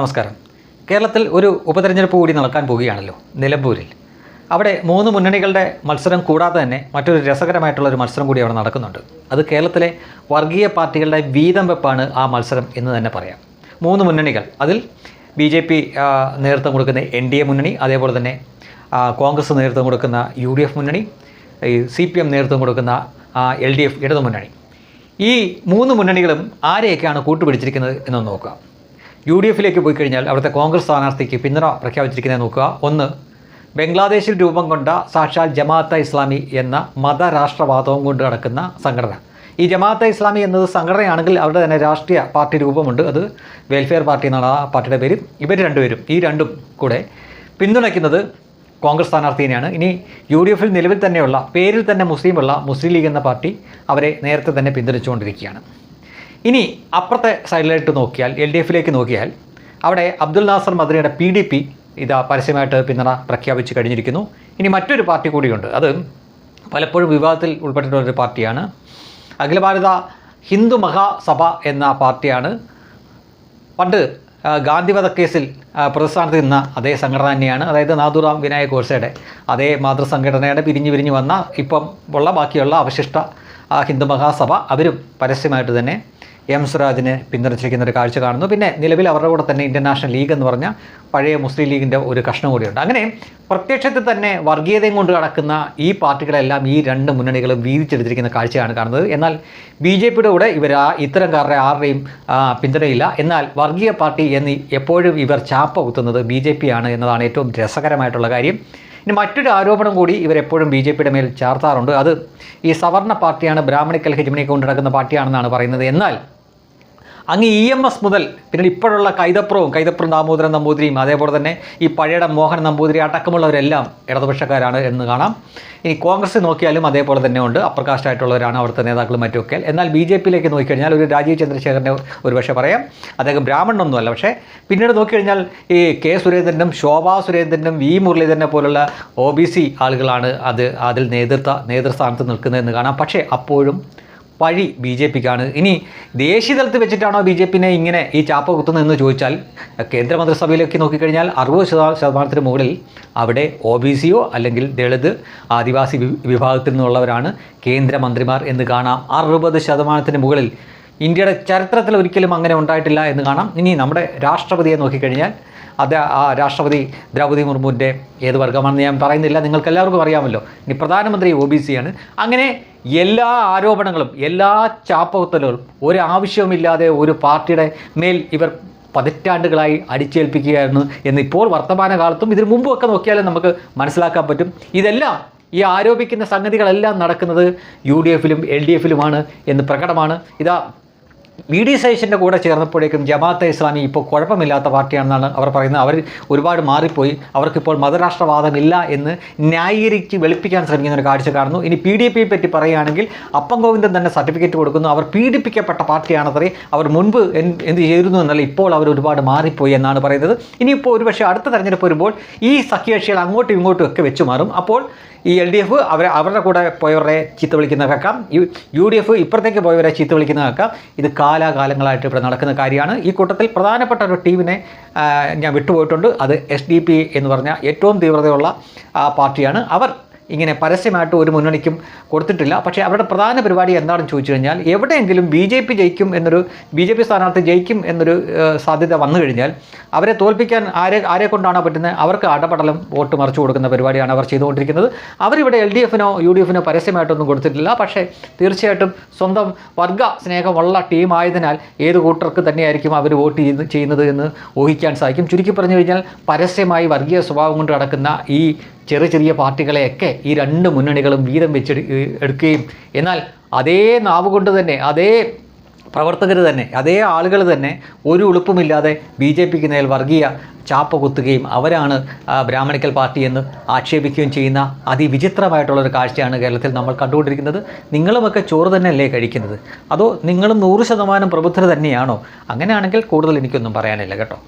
നമസ്കാരം. കേരളത്തിൽ ഒരു ഉപതെരഞ്ഞെടുപ്പ് കൂടി നടക്കാൻ പോവുകയാണല്ലോ നിലമ്പൂരിൽ. അവിടെ മൂന്ന് മുന്നണികളുടെ മത്സരം കൂടാതെ തന്നെ മറ്റൊരു രസകരമായിട്ടുള്ള ഒരു മത്സരം കൂടി അവിടെ നടക്കുന്നുണ്ട്. അത് കേരളത്തിലെ വർഗീയ പാർട്ടികളുടെ വീതം വെപ്പാണ് ആ മത്സരം എന്ന് തന്നെ പറയാം. മൂന്ന് മുന്നണികൾ അതിൽ ബി ജെ പി നേതൃത്വം കൊടുക്കുന്ന എൻ ഡി എ മുന്നണി അതേപോലെ തന്നെ കോൺഗ്രസ് നേതൃത്വം കൊടുക്കുന്ന യു ഡി എഫ് മുന്നണി സി പി എം നേതൃത്വം കൊടുക്കുന്ന എൽ ഡി എഫ് ഇടതു മുന്നണി ഈ മൂന്ന് മുന്നണികളും ആരെയൊക്കെയാണ് കൂട്ടുപിടിച്ചിരിക്കുന്നത് എന്നൊന്ന് നോക്കുക യു ഡി എഫിലേക്ക് പോയി കഴിഞ്ഞാൽ അവിടുത്തെ കോൺഗ്രസ് സ്ഥാനാർത്ഥിക്ക് പിന്തുണ പ്രഖ്യാപിച്ചിരിക്കുന്നത് നോക്കുക. ഒന്ന് ബംഗ്ലാദേശിൽ രൂപം കൊണ്ട സാക്ഷാൽ ജമാഅത്ത ഇസ്ലാമി എന്ന മതരാഷ്ട്രവാദവും കൊണ്ട് നടക്കുന്ന സംഘടന. ഈ ജമാഅത്തെ ഇസ്ലാമി എന്നത് സംഘടനയാണെങ്കിൽ അവരുടെ തന്നെ രാഷ്ട്രീയ പാർട്ടി രൂപമുണ്ട്. അത് വെൽഫെയർ പാർട്ടി എന്നാണ് ആ പാർട്ടിയുടെ പേര്. ഇവർ രണ്ടുപേരും ഈ രണ്ടും കൂടെ പിന്തുണയ്ക്കുന്നത് കോൺഗ്രസ് സ്ഥാനാർത്ഥിനെയാണ്. ഇനി യു ഡി എഫിൽ നിലവിൽ തന്നെയുള്ള പേരിൽ തന്നെ മുസ്ലിമുള്ള മുസ്ലിം ലീഗ് എന്ന പാർട്ടി അവരെ നേരത്തെ തന്നെ പിന്തുണച്ചുകൊണ്ടിരിക്കുകയാണ്. ഇനി അപ്പുറത്തെ സൈഡിലായിട്ട് നോക്കിയാൽ എൽ ഡി എഫിലേക്ക് നോക്കിയാൽ അവിടെ അബ്ദുൽ നാസർ മദ്രിയുടെ പി ഡി പി ഇതാ പരസ്യമായിട്ട് പിന്തുണ പ്രഖ്യാപിച്ച് കഴിഞ്ഞിരിക്കുന്നു. ഇനി മറ്റൊരു പാർട്ടി കൂടിയുണ്ട്. അത് പലപ്പോഴും വിവാദത്തിൽ ഉൾപ്പെട്ടിട്ടുള്ള ഒരു പാർട്ടിയാണ്. അഖില ഭാരത ഹിന്ദു മഹാസഭ എന്ന പാർട്ടിയാണ്. പണ്ട് ഗാന്ധി ആ, പ്രതിസ്ഥാനത്ത് നിന്ന അതേ സംഘടന തന്നെയാണ്. അതായത് നാദുറാം വിനായക് ഗോഡ്സയുടെ അതേ മാതൃസംഘടനയുടെ പിരിഞ്ഞു പിരിഞ്ഞു വന്ന ഇപ്പം ഉള്ള ബാക്കിയുള്ള അവശിഷ്ട ഹിന്ദു മഹാസഭ. അവരും പരസ്യമായിട്ട് തന്നെ എം സ്വരാജിനെ പിന്തുണച്ചിരിക്കുന്ന ഒരു കാഴ്ച കാണുന്നു. പിന്നെ നിലവിൽ അവരുടെ കൂടെ തന്നെ ഇന്ത്യൻ നാഷണൽ ലീഗ് എന്ന് പറഞ്ഞ പഴയ മുസ്ലിം ലീഗിന്റെ ഒരു കഷ്ണം കൂടിയുണ്ട്. അങ്ങനെ പ്രത്യക്ഷത്തിൽ തന്നെ വർഗീയതയും കൊണ്ട് നടക്കുന്ന ഈ പാർട്ടികളെല്ലാം ഈ രണ്ട് മുന്നണികളും വീതിച്ചെടുത്തിരിക്കുന്ന കാഴ്ചയാണ് കാണുന്നത്. എന്നാൽ ബി ജെ പിയുടെ കൂടെ ഇവർ ആ ഇത്തരംകാരുടെ ആരുടെയും പിന്തുണയില്ല. എന്നാൽ വർഗീയ പാർട്ടി എന്ന് എപ്പോഴും ഇവർ ചാപ്പ കുത്തുന്നത് ബി ജെ പി ആണ് എന്നതാണ് ഏറ്റവും രസകരമായിട്ടുള്ള കാര്യം. ഇനി മറ്റൊരു ആരോപണം കൂടി ഇവരെപ്പോഴും ബി ജെ പിയുടെ മേൽ ചാർത്താറുണ്ട്. അത് ഈ സവർണ പാർട്ടിയാണ് ബ്രാഹ്മണിക്കൽ ഹെജ്മിനെ കൊണ്ട് നടക്കുന്ന പാർട്ടിയാണെന്നാണ് പറയുന്നത്. എന്നാൽ അങ്ങ് ഇ എം എസ് മുതൽ പിന്നീട് ഇപ്പോഴുള്ള കൈതപ്രവും കൈതപ്രം ദാമോദരൻ നമ്പൂതിരിയും അതേപോലെ തന്നെ ഈ പഴയുടെ മോഹൻ നമ്പൂതിരി അടക്കമുള്ളവരെല്ലാം ഇടതുപക്ഷക്കാരാണ് എന്ന് കാണാം. ഇനി കോൺഗ്രസ് നോക്കിയാലും അതേപോലെ തന്നെ ഉണ്ട്. അപ്പർ കാസ്റ്റ് ആയിട്ടുള്ളവരാണ് അവിടുത്തെ നേതാക്കളും മറ്റുമൊക്കെ. എന്നാൽ ബി ജെ പിയിലേക്ക് നോക്കിക്കഴിഞ്ഞാൽ ഒരു രാജീവ് ചന്ദ്രശേഖരനെ ഒരു പക്ഷേ പറയാം. അദ്ദേഹം ബ്രാഹ്മണനൊന്നുമല്ല. പക്ഷേ പിന്നീട് നോക്കിക്കഴിഞ്ഞാൽ ഈ കെ സുരേന്ദ്രനും ശോഭാ സുരേന്ദ്രനും വി മുരളീധരനെ പോലുള്ള ഒ ബി സി ആളുകളാണ് അത് അതിൽ നേതൃത്വ നേതൃസ്ഥാനത്ത് നിൽക്കുന്നതെന്ന് കാണാം. പക്ഷേ അപ്പോഴും പഴി ബി ജെ പിക്കാണ്. ഇനി ദേശീയ തലത്തിൽ വെച്ചിട്ടാണോ ബി ജെ പിനെ ഇങ്ങനെ ഈ ചാപ്പ കുത്തുന്നതെന്ന് ചോദിച്ചാൽ കേന്ദ്രമന്ത്രിസഭയിലേക്ക് നോക്കിക്കഴിഞ്ഞാൽ അറുപത് ശതമാനം ശതമാനത്തിന് മുകളിൽ അവിടെ ഒ ബി സിയോ അല്ലെങ്കിൽ ദളിത് ആദിവാസി വിഭാഗത്തിൽ നിന്നുള്ളവരാണ് കേന്ദ്രമന്ത്രിമാർ എന്ന് കാണാം. അറുപത് ശതമാനത്തിന് മുകളിൽ ഇന്ത്യയുടെ ചരിത്രത്തിൽ ഒരിക്കലും അങ്ങനെ ഉണ്ടായിട്ടില്ല എന്ന് കാണാം. ഇനി നമ്മുടെ രാഷ്ട്രപതിയെ നോക്കിക്കഴിഞ്ഞാൽ അത് ആ രാഷ്ട്രപതി ദ്രൗപദി മുർമുവിന്റെ ഏത് വർഗമാണെന്ന് ഞാൻ പറയുന്നില്ല. നിങ്ങൾക്ക് എല്ലാവർക്കും അറിയാമല്ലോ. ഇനി പ്രധാനമന്ത്രി ഒ ബി സിയാണ്. അങ്ങനെ എല്ലാ ആരോപണങ്ങളും എല്ലാ ചാപ്പകുത്തലുകളും ഒരാവശ്യവുമില്ലാതെ ഒരു പാർട്ടിയുടെ മേൽ ഇവർ പതിറ്റാണ്ടുകളായി അടിച്ചേൽപ്പിക്കുകയായിരുന്നു എന്നിപ്പോൾ വർത്തമാനകാലത്തും ഇതിനു മുമ്പൊക്കെ നോക്കിയാലും നമുക്ക് മനസ്സിലാക്കാൻ പറ്റും. ഇതെല്ലാം ഈ ആരോപിക്കുന്ന സംഗതികളെല്ലാം നടക്കുന്നത് യു ഡി എഫിലും എൽ ഡി എഫിലുമാണ് എന്ന് പ്രകടമാണ്. ഇതാ വി ഡി സൈഷിന്റെ കൂടെ ചേർന്നപ്പോഴേക്കും ജമാഅത്തെ ഇസ്ലാമി ഇപ്പോൾ കുഴപ്പമില്ലാത്ത പാർട്ടിയാണെന്നാണ് അവർ പറയുന്നത്. അവർ ഒരുപാട് മാറിപ്പോയി. അവർക്കിപ്പോൾ മതരാഷ്ട്രവാദമില്ല എന്ന് ന്യായീകരിച്ച് വെളുപ്പിക്കാൻ ശ്രമിക്കുന്ന ഒരു കാഴ്ച കാണുന്നു. ഇനി പി ഡി പിയെ പറ്റി പറയുകയാണെങ്കിൽ അപ്പം ഗോവിന്ദൻ തന്നെ സർട്ടിഫിക്കറ്റ് കൊടുക്കുന്നു. അവർ പീഡിപ്പിക്കപ്പെട്ട പാർട്ടിയാണത്രേ അവർ മുൻപ് എന്ത് ചെയ്തിരുന്നു എന്നല്ല ഇപ്പോൾ അവർ ഒരുപാട് മാറിപ്പോയി എന്നാണ് പറയുന്നത്. ഇനിയിപ്പോൾ ഒരുപക്ഷെ അടുത്ത തെരഞ്ഞെടുപ്പ് വരുമ്പോൾ ഈ സഖ്യകക്ഷികൾ അങ്ങോട്ടും ഇങ്ങോട്ടും ഒക്കെ വെച്ച് മാറും. അപ്പോൾ ഈ എൽ ഡി എഫ് അവരെ അവരുടെ കൂടെ പോയവരെ ചീത്ത വിളിക്കുന്ന കേൾക്കാം. യു ഡി എഫ് ഇപ്പുറത്തേക്ക് പോയവരെ ചീത്ത വിളിക്കുന്ന കേൾക്കാം. ഇത് കാലാകാലങ്ങളായിട്ട് ഇവിടെ നടക്കുന്ന കാര്യമാണ്. ഈ കൂട്ടത്തിൽ പ്രധാനപ്പെട്ട ഒരു ടീമിനെ ഞാൻ വിട്ടുപോയിട്ടുണ്ട്. അത് എസ് ഡി പി എന്ന് പറഞ്ഞ ഏറ്റവും തീവ്രതയുള്ള പാർട്ടിയാണ്. അവർ ഇങ്ങനെ പരസ്യമായിട്ട് ഒരു മുന്നണിക്കും കൊടുത്തിട്ടില്ല. പക്ഷേ അവരുടെ പ്രധാന പരിപാടി എന്താണെന്ന് ചോദിച്ചു കഴിഞ്ഞാൽ എവിടെയെങ്കിലും ബി ജെ പി ജയിക്കും എന്നൊരു ബി ജെ പി സ്ഥാനാർത്ഥി ജയിക്കും എന്നൊരു സാധ്യത വന്നു കഴിഞ്ഞാൽ അവരെ തോൽപ്പിക്കാൻ ആരെ ആരെ കൊണ്ടാണോ പറ്റുന്നത്? അവർക്ക് അടപടലം വോട്ട് മറിച്ചു കൊടുക്കുന്ന പരിപാടിയാണ് അവർ ചെയ്തുകൊണ്ടിരിക്കുന്നത്. അവരിവിടെ എൽ ഡി എഫിനോ യു ഡി എഫിനോ പരസ്യമായിട്ടൊന്നും കൊടുത്തിട്ടില്ല. പക്ഷേ തീർച്ചയായിട്ടും സ്വന്തം വർഗ സ്നേഹമുള്ള ടീമായതിനാൽ ഏത് കൂട്ടർക്ക് തന്നെയായിരിക്കും അവർ വോട്ട് ചെയ്ത് ചെയ്യുന്നത് എന്ന് ഊഹിക്കാൻ സാധിക്കും. ചുരുക്കി പറഞ്ഞു കഴിഞ്ഞാൽ പരസ്യമായി വർഗീയ സ്വഭാവം കൊണ്ട് നടക്കുന്ന ഈ ചെറിയ ചെറിയ പാർട്ടികളെയൊക്കെ ഈ രണ്ട് മുന്നണികളും വീതം വെച്ചെടു എടുക്കുകയും എന്നാൽ അതേ നാവ് കൊണ്ട് തന്നെ അതേ പ്രവർത്തകർ തന്നെ അതേ ആളുകൾ തന്നെ ഒരു ഉളുപ്പുമില്ലാതെ ബി ജെ പിക്ക് നേൽ വർഗീയ ചാപ്പ കുത്തുകയും അവരാണ് ബ്രാഹ്മണിക്കൽ പാർട്ടി എന്ന് ആക്ഷേപിക്കുകയും ചെയ്യുന്ന അതിവിചിത്രമായിട്ടുള്ളൊരു കാഴ്ചയാണ് കേരളത്തിൽ നമ്മൾ കണ്ടുകൊണ്ടിരിക്കുന്നത്. നിങ്ങളുമൊക്കെ ചോറ് തന്നെയല്ലേ കഴിക്കുന്നത്? അതോ നിങ്ങളും നൂറ് ശതമാനം പ്രബുദ്ധർ തന്നെയാണോ? അങ്ങനെയാണെങ്കിൽ കൂടുതൽ എനിക്കൊന്നും പറയാനില്ല കേട്ടോ.